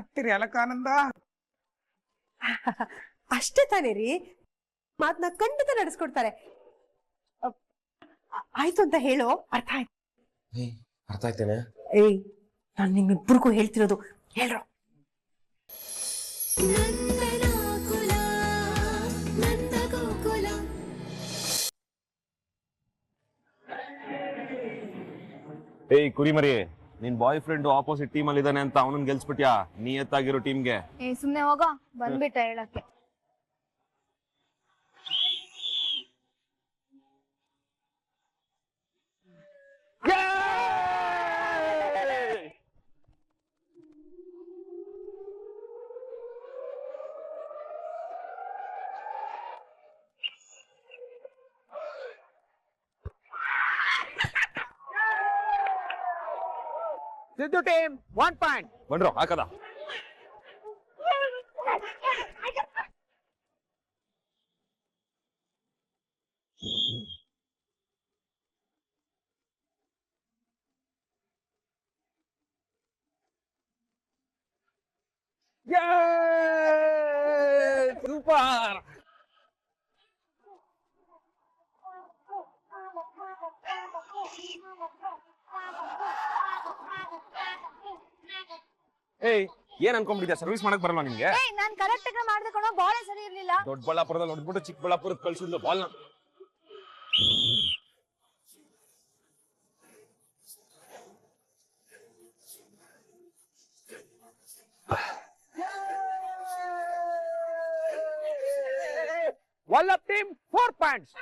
ಹತ್ತಿರಿ ಅಲಕಾನಂದ? ಅಷ್ಟೇ ತಾನೇ ರೀ. ಮಾತನ್ನ ಖಂಡಿತ ನಡೆಸ್ಕೊಡ್ತಾರೆ. ಅ- ಆಯ್ತು ಅಂತ ಹೇಳೋ ಅರ್ಥ ಆಯ್ತು. ಅರ್ಥ ಆಯ್ತೇನೆ. ಏಯ್ ನಾನ್ ನಿಮ್ಮಿಬ್ಬರಿಗೂ ಹೇಳ್ತಿರೋದು ಹೇಳ್ರೋ. ನಂದನಾಕುಲ ನಂದಗೋಕುಲ ಏಯ್ ಕುರಿಮರಿ ನಿನ್ ಬಾಯ್ ಫ್ರೆಂಡ್ ಆಪೋಸಿಟ್ ಟೀಮ್ ಅಲ್ಲಿ ಇದಾನೆ ಅಂತ ಅವನನ್ನ ಗೆಲ್ಸ್ಬಿಟ್ಯಾ? ನಿಯತ್ತಾಗಿರೋ ಟೀಮ್ಗೆ ಏ, ಸುಮ್ನೆ ಹೋಗೋ. ಬಂದ್ಬಿಟ್ಟ ಹೇಳಕ್ಕೆ. ಸಿದ್ದು ಟೀಮ್ ಒನ್ ಪಾಯಿಂಟ್ ಬಂದ್ರು ಹಾಕದ. ಏಯ್ ಏನ್ ಅನ್ಕೊಂಡ್ಬಿಟ್ಟಿದ್ಯಾ ಸರ್ವಿಸ್ ಮಾಡಕ್ ಬರಲ್ಲ ನಿಮ್ಗೆ ಏಯ್ ನಾನ್ ಕರೆಕ್ಟ್ ಆಗಿ ಮಾಡ್ದೆ ಕಣೋ ಬಾಳೆ ಸರಿ ಇರ್ಲಿಲ್ಲ ದೊಡ್ಡಬಳ್ಳಾಪುರದಲ್ಲಿ ಹೊಡ್ಬಿಟ್ಟು ಚಿಕ್ಕಬಳ್ಳಾಪುರಕ್ಕೆ ಕಳ್ಸಿದ್ಲು ಬಾಲ್ನ Vallabh team four points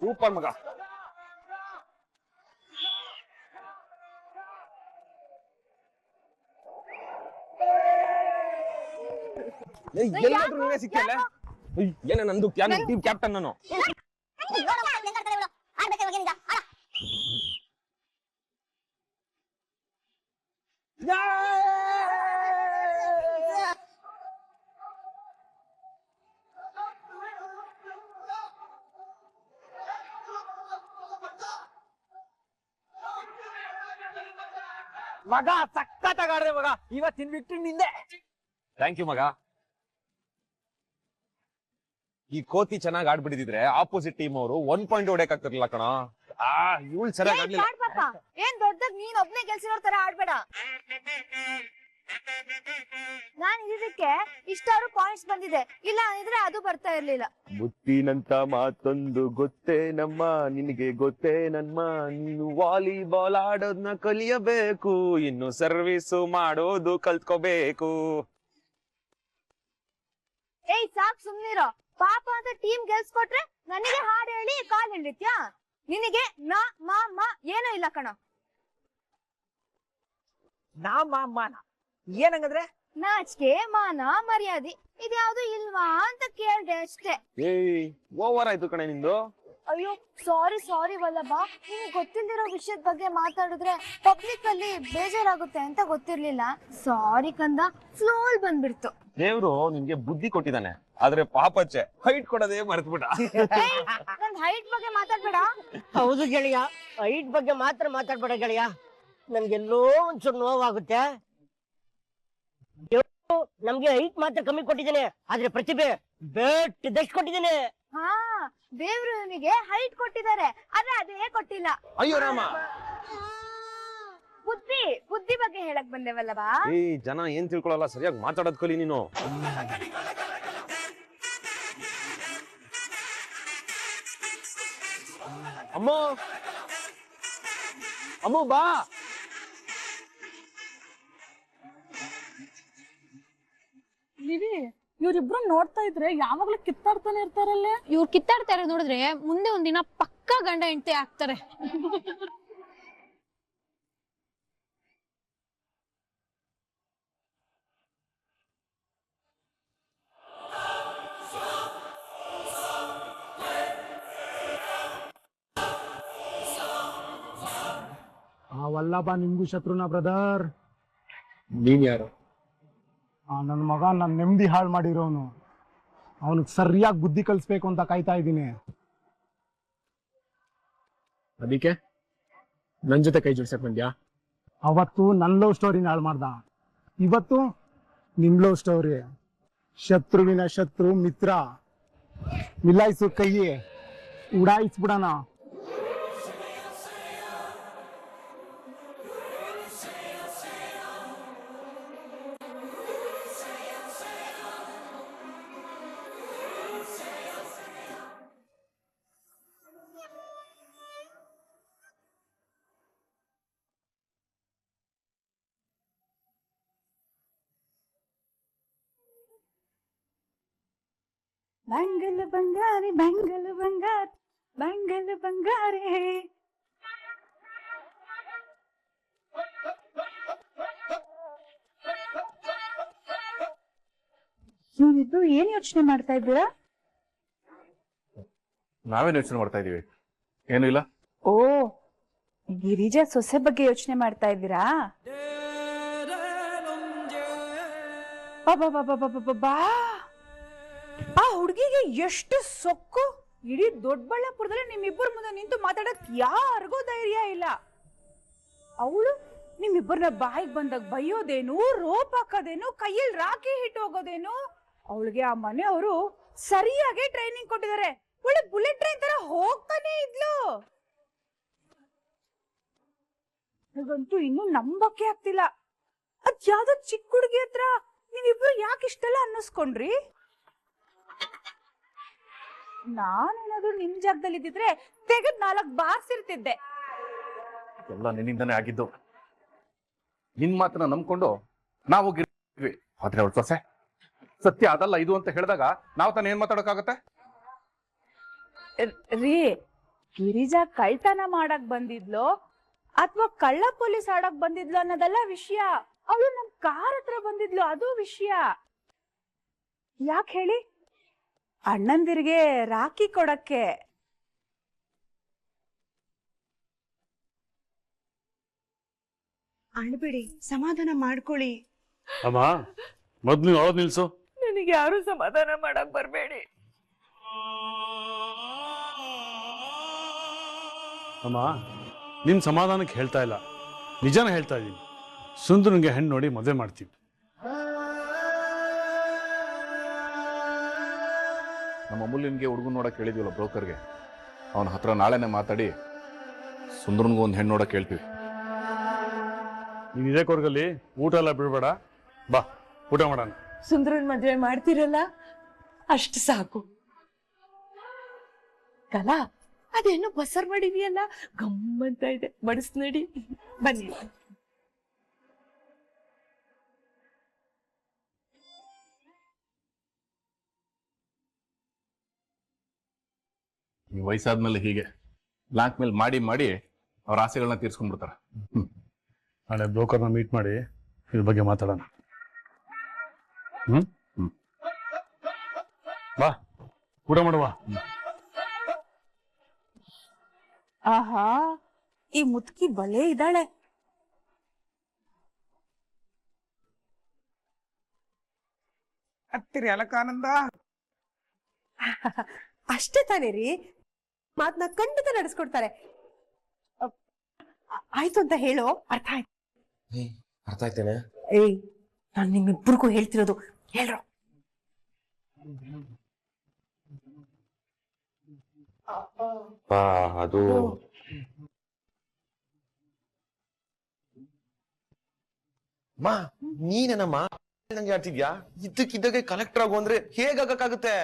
super ಮಗ ಎಲ್ಲಾದ್ರೂ ನೀನೇ ಸಿಕ್ಕಲ್ಲ? ಏನೇ ನಂದು ಟೀಮ್ ಕ್ಯಾಪ್ಟನ್ ನಾನು? ಮಗ ಸಖತ್ತಾಗಿ ಆಡ್ದೆ ಮಗ. ಇವತ್ತಿನ ವಿಕ್ಟ್ರಿ ನಿಂದೆ. ಥ್ಯಾಂಕ್ ಯು ಮಗ. ಈ ಕೋತಿ ಚೆನ್ನಾಗಿ ಆಡ್ಬಿಡಿದ್ರೆ ಆಪೋಸಿಟ್ ಟೀಮ್ ಅವರು ಒನ್ ಪಾಯಿಂಟ್ ಹೊಡೆಯಕ್ ಆಗ್ತಿರ್ಲಿಲ್ಲ ಕಣ. ಆ ಇವಳು ಚೆನ್ನಾಗಿ ಆಡ್ಲಿಲ್ಲ. ಆಡ್ ಪಾಪ ಏನ್ ದೊಡ್ಡದ್ ನೀನ್ ಒಬ್ನೇ ಕೆಲ್ಸ ತರ ಆಡ್ಬೇಡ. ನಾನ್ ಇದಕ್ಕೆ ಇಷ್ಟಾರು ಪಾಯಿಂಟ್ಸ್ ಬಂದಿದೆ. ಇಲ್ಲ ಅಂದ್ರೆ ಅದು ಬರ್ತಾ ಇರ್ಲಿಲ್ಲ. ಮುತ್ತಿನಂತ ಮಾತೊಂದು ಗೊತ್ತೇ ನಮ್ಮ ನಿನಗೆ ಗೊತ್ತೇ ನಮ್ಮ ನೀನು ವಾಲಿಬಾಲ್ ಆಡೋದ್ನ ಕಲಿಯಬೇಕು ಇನ್ನು ಸರ್ವಿಸ್ ಮಾಡೋದು ಕಲ್ತ್ಕೋಬೇಕು. ಏಯ್ ಸಾಕ್ ಸುಮ್ನಿರೋ. ಪಾಪ ಅಂತ ಟೀಮ್ ಗೆಲ್ಸ್ಕೊಟ್ರೆ ನನಗೆ ಹಾಡು ಹೇಳಿ ಕಾಲ್ ಹಿಡಿತ್ಯಾ? ನಿನಗೆ ನಾ ಮಾ ಮ ಏನೂ ಇಲ್ಲ ಕಣ. ನಾ ಮಾನ. ಏನಂಗಂದ್ರೆ? ನಾಚಿಕೆ ಮಾನ ಮರ್ಯಾದೆ ಇದ್ಯಾವ್ದು ಇಲ್ವಾ ಅಂತ ಕೇಳ್ದೆ ಅಷ್ಟೇ. ಏಯ್ ಓವರ್ ಆಯ್ತು ಕಣೆ ನಿಂದು. ಅಯ್ಯೋ ಸಾರಿ ಸಾರಿ ವಲ್ಲಭ. ನಿಮ್ಗೆ ಗೊತ್ತಿಲ್ದಿರೋ ವಿಷಯದ ಬಗ್ಗೆ ಮಾತಾಡಿದ್ರೆ ಪಬ್ಲಿಕ್ ಅಲ್ಲಿ ಬೇಜಾರಾಗುತ್ತೆ ಅಂತ ಗೊತ್ತಿರ್ಲಿಲ್ಲ. ಸಾರಿ ಕಂದ ಫ್ಲೋಲ್ ಬಂದ್ಬಿಡ್ತು. ದೇವ್ರು ನಿಮ್ಗೆ ಬುದ್ಧಿ ಕೊಟ್ಟಿದ್ದಾನೆ. ಆದ್ರೆ ಪಾಪಚ್ಚೆ ಹೈಟ್ ಕೊಡೋದೇ ಮರೆತ್ಬಿಟ್ಟ. ಏಯ್, ನನ್ ಹೈಟ್ ಬಗ್ಗೆ ಮಾತಾಡ್ಬೇಡ. ಹೌದು ಗೆಳೆಯ ಹೈಟ್ ಬಗ್ಗೆ ಮಾತ್ರ ಮಾತಾಡ್ಬೇಡ ಗೆಳೆಯ. ನನ್ಗೆಲ್ಲೋ ಒಂಚೂರು ನೋವಾಗುತ್ತೆ. ನಮ್ಗೆ ಹೈಟ್ ಮಾತ್ರ ಕಮ್ಮಿ ಕೊಟ್ಟಿದ್ದೇನೆ. ಆದ್ರೆ ಪ್ರತಿಭೆ ಬೆಟ್ಟಿದ್ದಷ್ಟು ಕೊಟ್ಟಿದ್ದೇನೆ. ಹಾ ದೇವ್ರು ಇವನಿಗೆ ಹೈಟ್ ಕೊಟ್ಟಿದ್ದಾರೆ. ಆದ್ರೆ ಅದೇ ಕೊಟ್ಟಿಲ್ಲ? ಅಯ್ಯೋ ರಾಮ. ಬುದ್ಧಿ ಬುದ್ಧಿ ಬಗ್ಗೆ ಹೇಳಕ್ ಬಂದೇವಲ್ಲವಾ? ಈ ಜನ ಏನ್ ತಿಳ್ಕೊಳಲ್ಲ ಸರಿಯಾಗಿ ಮಾತಾಡೋದ್ ಕಲಿ ನೀನು. ಅಮ್ಮ. ಅಮ್ಮ ಬಾ. ನೀವಿ ಇವ್ರಿಬ್ರು ನೋಡ್ತಾ ಇದ್ರೆ ಯಾವಾಗ್ಲೂ ಕಿತ್ತಾಡ್ತಾನೆ ಇರ್ತಾರಲ್ಲೇ. ಇವ್ರು ಕಿತ್ತಾಡ್ತಾರೆ ನೋಡಿದ್ರೆ ಮುಂದೆ ಒಂದಿನ ಪಕ್ಕ ಗಂಡ ಹೆಂಡತಿ ಆಗ್ತಾರೆ. ಆ ವಲ್ಲಭ ನಿಂಗು ಶತ್ರುನ ಬ್ರದರ್. ನೀನ್ ಯಾರು? ನನ್ನ ಮಗ ನನ್ನ ನೆಮ್ಮದಿ ಹಾಳು ಮಾಡಿರೋನು. ಅವನಿಗೆ ಸರಿಯಾಗಿ ಬುದ್ಧಿ ಕಲಿಸ್ಬೇಕು ಅಂತ ಕಾಯ್ತಾ ಇದ್ದೀನಿ. ಅದಕ್ಕೆ? ನನ್ನ ಜೊತೆ ಕೈ ಜೋಡಿಸಕ್ಕೆ ಬಂದ್ಯಾ? ಅವತ್ತು ನನ್ನ ಲವ್ ಸ್ಟೋರಿನ ಹಾಳು ಮಾಡ್ದ. ಇವತ್ತು ನಿಮ್ ಲವ್ ಸ್ಟೋರಿ. ಶತ್ರುವಿನ ಶತ್ರು ಮಿತ್ರ. ಮಿಲಾಯಿಸು ಕೈ ಉಡಾಯಿಸ್ಬಿಡಣ. ಬ್ಯಾಂಗಲ್ ಬಂಗಾರಿ ಬ್ಯಾಂಗಲ್ ಬಂಗಾರ ಬ್ಯಾಂಗಲ್ ಬಂಗಾರಿ ನೀವಿದ್ದು ಏನ್ ಯೋಚನೆ ಮಾಡ್ತಾ ಇದ್ದೀರಾ ನಾವೇನ್ ಯೋಚನೆ ಮಾಡ್ತಾ ಇದೀವಿ ಏನು ಇಲ್ಲ ಓ ಗಿರಿಜಾ ಸೊಸೆ ಬಗ್ಗೆ ಯೋಚನೆ ಮಾಡ್ತಾ ಇದ್ದೀರಾ ಬಾ ಆ ಹುಡುಗಿಗೆ ಎಷ್ಟು ಸೊಕ್ಕು? ಇಡೀ ದೊಡ್ಡಬಳ್ಳಾಪುರದಲ್ಲಿ ನಿಮ್ಮಿಬ್ಬರ ಮುಂದೆ ನಿಂತು ಮಾತಾಡಕ್ ಯಾರಿಗೂ ಧೈರ್ಯ ಇಲ್ಲ. ಅವಳು ನಿಮ್ಮಿಬ್ಬರನ್ನ ಬಾಯಿಗೆ ಬಂದಾಗ ಬೈಯೋದೇನು, ರೋಪ್ ಹಾಕೋದೇನು, ಕೈಯಲ್ಲಿ ರಾಕಿ ಹಿಟ್ಟು ಹೋಗೋದೇನು? ಅವಳಿಗೆ ಆ ಮನೆಯವರು ಸರಿಯಾಗಿ ಟ್ರೈನಿಂಗ್ ಕೊಟ್ಟಿದ್ದಾರೆ. ಒಳ್ಳೆ ಬುಲೆಟ್ ಟ್ರೈನ್ ತರ ಹೋಗ್ತಾನೆ ಇದ್ಲು. ನನಗಂತೂ ಇನ್ನು ನಂಬಕ್ಕೆ ಆಗ್ತಿಲ್ಲ. ಅದ್ ಯಾವ್ದೋ ಚಿಕ್ಕ ಹುಡುಗಿ ಹತ್ರ ನೀವಿಬ್ರು ಯಾಕೆ ಇಷ್ಟೆಲ್ಲ ಅನ್ನಿಸ್ಕೊಂಡ್ರಿ? ನಾನೇನಾದ್ರೂ ನಿಮ್ ಜಾಗದಲ್ಲಿ ಇದ್ದಿದ್ರೆ ತೆಗೆದ್ ನಾಲ್ಕ್ ಬಾರ್ಸಿರ್ತಿದ್ದೆ ಎಲ್ಲ ನಿನ್ನಿಂದಾನೇ ಆಗಿದ್ದು. ನಿನ್ ಮಾತನ್ನ ನಂಬ್ಕೊಂಡು ನಾವು ಗಿರ್ವಿ ಆದ್ರೆ ಅವ್ರ ಸೊಸೆ. ಸತ್ಯ ಅದಲ್ಲ ಇದು ಅಂತ ಹೇಳಿದಾಗ ನಾವು ತಾನೇ ಏನ್ ಮಾತಾಡೋಕ್ಕಾಗತ್ತೆ? ರೀ ಗಿರಿಜಾ ಕಳ್ತನ ಮಾಡಕ್ ಬಂದಿದ್ಲು ಅಥವಾ ಕಳ್ಳ ಪೊಲೀಸ್ ಆಡಕ್ ಬಂದಿದ್ಲು ಅನ್ನೋದೆಲ್ಲ ವಿಷಯ. ಅವಳು ನಮ್ ಕಾರ್ ಹತ್ರ ಬಂದಿದ್ಲು ಅದು ವಿಷಯ. ಯಾಕೆ ಹೇಳಿ? ಅಣ್ಣಂದಿರಿಗೆ ರಾಖಿ ಕೊಡಕ್ಕೆ. ಅಳ್ಬಿಡಿ ಸಮಾಧಾನ ಮಾಡ್ಕೊಳ್ಳಿ. ಅಮ್ಮ ಮೊದ್ಲು ಅಳೋದ್ ನಿಲ್ಸು. ನನಗೆ ಯಾರು ಸಮಾಧಾನ ಮಾಡಕ್ ಬರ್ಬೇಡಿ. ಅಮ್ಮ ನಿಮ್ ಸಮಾಧಾನಕ್ಕೆ ಹೇಳ್ತಾ ಇಲ್ಲ. ನಿಜಾನ ಹೇಳ್ತಾ ಇದ್ದೀನಿ ಸುಂದರನಿಗೆ ಹೆಣ್ಣು ನೋಡಿ ಮದುವೆ ಮಾಡ್ತೀವಿ. ನಮ್ಮ ಅಮೂಲ್ಯನ್ಗೆ ಹುಡುಗನ್ ನೋಡಕ್ ಹೇಳಿದ್ವಲ್ಲ ಬ್ರೋಕರ್ಗೆ? ಅವನ ಹತ್ರ ನಾಳೆನೇ ಮಾತಾಡಿ ಸುಂದರನಿಗೂ ಒಂದು ಹೆಣ್ಣು ನೋಡಕ್ ಹೇಳ್ತೀವಿ. ನೀನು ಇದೇ ಕೊರ್ಗಲ್ಲಿ ಊಟ ಎಲ್ಲ ಬಿಡ್ಬೇಡ. ಬಾ ಊಟ ಮಾಡೋಣ. ಸುಂದರನ್ ಮದ್ವೆ ಮಾಡ್ತಿರಲ್ಲ ಅಷ್ಟು ಸಾಕು. ಕಲಾ ಅದೇನು ಬಸರ್ ಮಾಡಿದೀಯಲ್ಲ ಗಮ್ಮಂತ ಇದೆ. ಮಡಿಸ್ ನಡಿ. ಬನ್ನಿ. ಈ ವಯಸ್ಸಾದ್ಮೇಲೆ ಹೀಗೆ ಬ್ಲಾಕ್ ಮೇಲ್ ಮಾಡಿ ಮಾಡಿ ಅವ್ರ ಆಸೆಗಳನ್ನ ತೀರ್ಸ್ಕೊಂಡ್ಬಿಡ್ತಾರೆ. ನಾಳೆ ಬ್ರೋಕರ್ನ ಮೀಟ್ ಮಾಡಿ ಇದ್ರ ಬಗ್ಗೆ ಮಾತಾಡೋಣ. ಹ್ಮ್? ಬಾ ಊಟ ಮಾಡುವ ಆಹಾ ಈ ಮುತ್ಕಿ ಬಲೆ ಇದ್ದಾಳೆ. ಹತ್ತಿರಿ ಅಲಕಾನಂದ. ಅಷ್ಟೇ ತಾನೇ ರೀ ಮಾತ್ನ ಖಂಡಿತ ನಡೆಸ್ಕೊಡ್ತಾರೆ. ಆಯ್ತು ಅಂತ ಹೇಳು ಅರ್ಥ ಆಯ್ತು. ಅರ್ಥ ಆಯ್ತೇನೆ. ಏಯ್ ನಾನ್ ನಿಮ್ಮಿಬ್ಬರಿಗೂ ಹೇಳ್ತಿರೋದು ಹೇಳ್ರೋ. ಅದು ಮಾ ನೀನೇನಮ್ಮ ನಂಗೆ ಆಡ್ತಿದ್ಯಾ ಇದ್ದಕ್ಕಿದ್ದಾಗೆ ಕಲೆಕ್ಟರ್ ಆಗು ಅಂದ್ರೆ ಹೇಗಾಗಕ್ಕಾಗುತ್ತೆ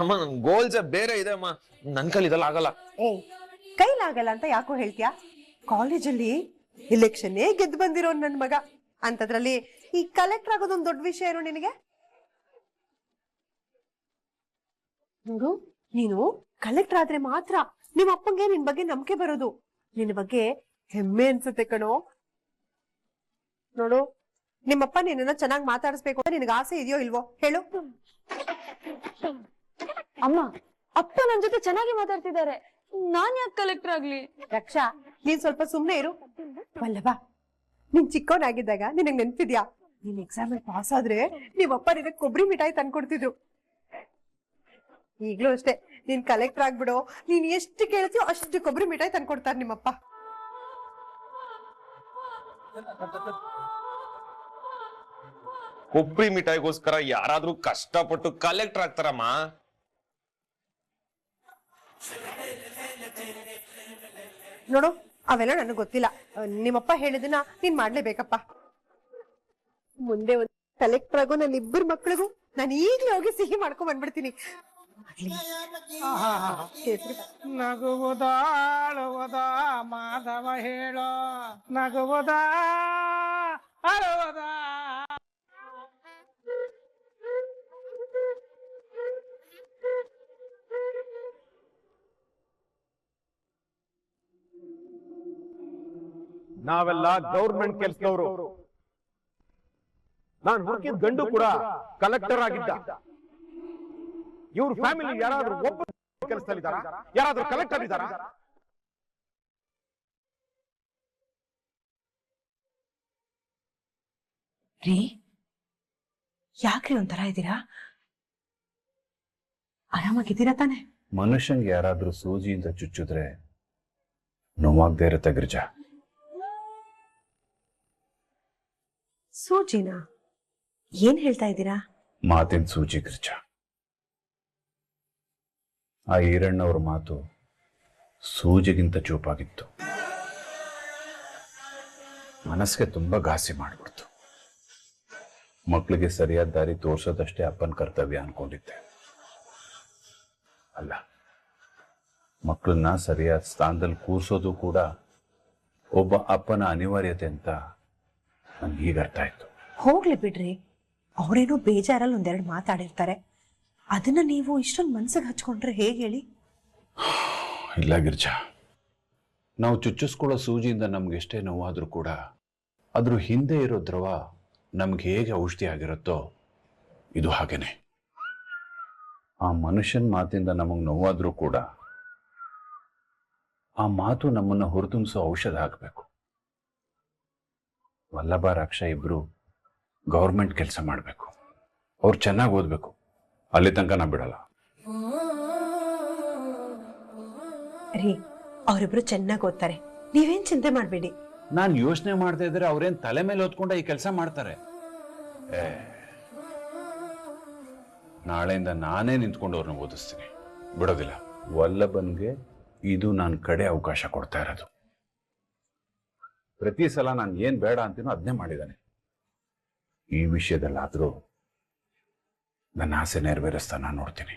ಅಮ್ಮ ನನ್ ಗೋಲ್ಸ್ ಬೇರೆ ಇದೆ ಅಮ್ಮ. ನನ್ ಕೈಲಿ ಇದೆಲ್ಲ ಆಗಲ್ಲ. ಏ ಕೈಲಾಗಲ್ಲ ಅಂತ ಯಾಕೋ ಹೇಳ್ತೀಯಾ? ಕಾಲೇಜಲ್ಲಿ ಇಲೆಕ್ಷನ್ನೇ ಗೆದ್ದು ಬಂದಿರೋ ನನ್ ಮಗ. ಅಂತದ್ರಲ್ಲಿ ಈ ಕಲೆಕ್ಟರ್ ಆಗೋದೊಂದ್ ದೊಡ್ಡ ವಿಷಯ ಏನು ನಿನಗೆ? ನೋಡು ನೀನು ಕಲೆಕ್ಟರ್ ಆದ್ರೆ ಮಾತ್ರ ನಿಮ್ಮ ಅಪ್ಪಂಗೆ ನಿನ್ ಬಗ್ಗೆ ನಂಬಿಕೆ ಬರೋದು. ನಿನ್ ಬಗ್ಗೆ ಹೆಮ್ಮೆ ಅನ್ಸುತ್ತೆ ಕಣೋ. ನೋಡು ನಿಮ್ಮಪ್ಪ ನಿನ್ನ ಚೆನ್ನಾಗಿ ಮಾತಾಡಿಸ್ಬೇಕು ಅಂತ ನಿನಗೆ ಆಸೆ ಇದೆಯೋ ಇಲ್ವೋ? ಹೇಳು. ಅಮ್ಮ ಅಪ್ಪ ನನ್ ಜೊತೆ ಚೆನ್ನಾಗಿ ಮಾತಾಡ್ತಿದ್ದಾರೆ. ನಾನ್ ಯಾಕೆ ಕಲೆಕ್ಟರ್ ಆಗ್ಲಿ? ರಕ್ಷಾ ನೀನ್ ಸ್ವಲ್ಪ ಸುಮ್ನೆ ಇರು. ವಲ್ಲಭ ನೀನ್ ಚಿಕ್ಕವನಾಗಿದ್ದಾಗ ನಿನಗ್ ನೆನ್ಪಿದ್ಯಾ? ನೀನ್ ಎಕ್ಸಾಮ್ ಪಾಸ್ ಆದ್ರೆ ನೀವಪ್ಪ ನಿನಗ್ ಕೊಬ್ಬರಿ ಮಿಠಾಯಿ ತಂದ್ಕೊಡ್ತಿದ್ರು. ಈಗ್ಲೂ ಅಷ್ಟೇ ನೀನ್ ಕಲೆಕ್ಟರ್ ಆಗ್ಬಿಡು. ನೀನ್ ಎಷ್ಟು ಕೇಳ್ತೀಯೋ ಅಷ್ಟು ಕೊಬ್ಬರಿ ಮಿಠಾಯಿ ತಂದ್ಕೊಡ್ತಾರೆ ನಿಮ್ಮಪ್ಪ. ಕೊಬ್ಬರಿ ಮಿಠಾಯಿಗೋಸ್ಕರ ಯಾರಾದ್ರೂ ಕಷ್ಟಪಟ್ಟು ಕಲೆಕ್ಟರ್ ಆಗ್ತಾರಮ್ಮ. ನೋಡು, ಅವೆಲ್ಲ ನನಗೆ ಗೊತ್ತಿಲ್ಲ. ನಿಮ್ಮಪ್ಪ ಹೇಳಿದನ್ನ ನೀನ್ ಮಾಡ್ಲೇಬೇಕಪ್ಪ ಮುಂದೆ ಒಂದ್ ಕಲೆಕ್ಟರ್ ಆಗೋ ನನ್ನ ಇಬ್ಬರು ಮಕ್ಳಿಗೂ ನಾನು ಈಗ್ಲೇ ಹೋಗಿ ಸಿಹಿ ಮಾಡ್ಕೊಂಡ್ ಬಂದ್ಬಿಡ್ತೀನಿ. ನಗುವುದಾಳುವುದ ಮಾಧವ ಹೇಳೋ. ನಗುವುದಾ ಅಳುವುದಾ ನಾವೆಲ್ಲ ಗೌರ್ಮೆಂಟ್ ಕೆಲಸದವರು. ನಾನು ಹುಡುಕಿದ ಗಂಡು ಕೂಡ ಕಲೆಕ್ಟರ್ ಆಗಿದ್ದ. ಇವ್ರ ಫ್ಯಾಮಿಲಿ ಯಾರಾದ್ರೂ ಒಬ್ಬ ಕೆಲಸದಲ್ಲಿ ಯಾರಾದ್ರೂ ಕಲೆಕ್ಟರ್ ಇದ್ದಾರಾ? ರೀ ಯಾಕ್ರಿ ಒಂಥರ ಇದ್ದೀರಾ? ಆರಾಮಾಗಿದ್ದೀರಾ ತಾನೆ? ಮನುಷ್ಯಂಗೆ ಯಾರಾದ್ರೂ ಸೂಜಿಯಿಂದ ಚುಚ್ಚಿದ್ರೆ ನೋವಾಗ್ದೇ ಇರುತ್ತೆ ಗಿರಿಜಾ. ಸೂಜಿನ? ಏನ್ ಹೇಳ್ತಾ ಇದ್ದೀರಾ? ಮಾತಿನ ಸೂಜಿ, ಗಿರಿಜಾ. ಆ ಈರಣ್ಣವ್ರ ಮಾತು ಸೂಜಿಗಿಂತ ಚೂಪಾಗಿತ್ತು. ಮನಸ್ಸಿಗೆ ತುಂಬಾ ಘಾಸಿ ಮಾಡ್ಬಿಡ್ತು. ಮಕ್ಕಳಿಗೆ ಸರಿಯಾದ ದಾರಿ ತೋರ್ಸೋದಷ್ಟೇ ಅಪ್ಪನ ಕರ್ತವ್ಯ ಅನ್ಕೊಂಡಿದ್ದೆ. ಅಲ್ಲ ಮಕ್ಕಳನ್ನ ಸರಿಯಾದ ಸ್ಥಾನದಲ್ಲಿ ಕೂರ್ಸೋದು ಕೂಡ ಒಬ್ಬ ಅಪ್ಪನ ಅನಿವಾರ್ಯತೆ ಅಂತ ನನ್ಗೆ ಈಗ ಅರ್ಥ ಆಯ್ತು. ಹೋಗ್ಲಿ ಬಿಡ್ರಿ. ಅವರೇನೋ ಬೇಜಾರಲ್ಲಿ ಒಂದೆರಡು ಮಾತಾಡಿರ್ತಾರೆ. ಅದನ್ನ ನೀವು ಇಷ್ಟೊಂದು ಮನ್ಸಿಗೆ ಹಚ್ಕೊಂಡ್ರೆ ಹೇಗೆ ಹೇಳಿ? ಇಲ್ಲ ಗಿರ್ಜಾ. ನಾವು ಚುಚ್ಚಿಸ್ಕೊಳ್ಳೋ ಸೂಜಿಯಿಂದ ನಮ್ಗೆ ಎಷ್ಟೇ ನೋವಾದರೂ ಕೂಡ ಅದ್ರ ಹಿಂದೆ ಇರೋ ದ್ರವ ನಮ್ಗೆ ಹೇಗೆ ಔಷಧಿ ಆಗಿರುತ್ತೋ ಇದು ಹಾಗೇನೆ. ಆ ಮನುಷ್ಯನ ಮಾತಿಂದ ನಮಗೆ ನೋವಾದರೂ ಕೂಡ ಆ ಮಾತು ನಮ್ಮನ್ನ ಹೊರತುಂಬಿಸೋ ಔಷಧ ಆಗಬೇಕು. ವಲ್ಲಭ ರಾಕ್ಷ ಇಬ್ರು ಗೌರ್ಮೆಂಟ್ ಕೆಲಸ ಮಾಡಬೇಕು. ಅವ್ರು ಚೆನ್ನಾಗಿ ಓದಬೇಕು. ಅಲ್ಲಿ ತನಕ ನಾ ಬಿಡಲ್ಲ. ರೀ ಅವರಿಬ್ರು ಚೆನ್ನಾಗಿ ಓದ್ತಾರೆ. ನೀವೇನ್ ಚಿಂತೆ ಮಾಡಬೇಡಿ. ನಾನು ಯೋಚನೆ ಮಾಡ್ತಾ ಇದ್ರೆ ಅವ್ರೇನ್ ತಲೆ ಮೇಲೆ ಓದ್ಕೊಂಡು ಈ ಕೆಲಸ ಮಾಡ್ತಾರೆ? ಏ, ನಾಳೆಯಿಂದ ನಾನೇ ನಿಂತ್ಕೊಂಡು ಅವ್ರನ್ನ ಓದಿಸ್ತೀನಿ. ಬಿಡೋದಿಲ್ಲ. ವಲ್ಲಭನ್ಗೆ ಇದು ನಾನು ಕಡೆ ಅವಕಾಶ ಕೊಡ್ತಾ ಇರೋದು. ಪ್ರತಿ ಸಲ ನಾನು ಏನು ಬೇಡ ಅಂತೀನೋ ಅದನ್ನೇ ಮಾಡಿದ್ದಾನೆ ಈ ವಿಷಯದಲ್ಲಾದರೂ ನನ್ನ ಆಸೆ ನೆರವೇರಿಸ್ತಾ ನಾನು ನೋಡ್ತೀನಿ.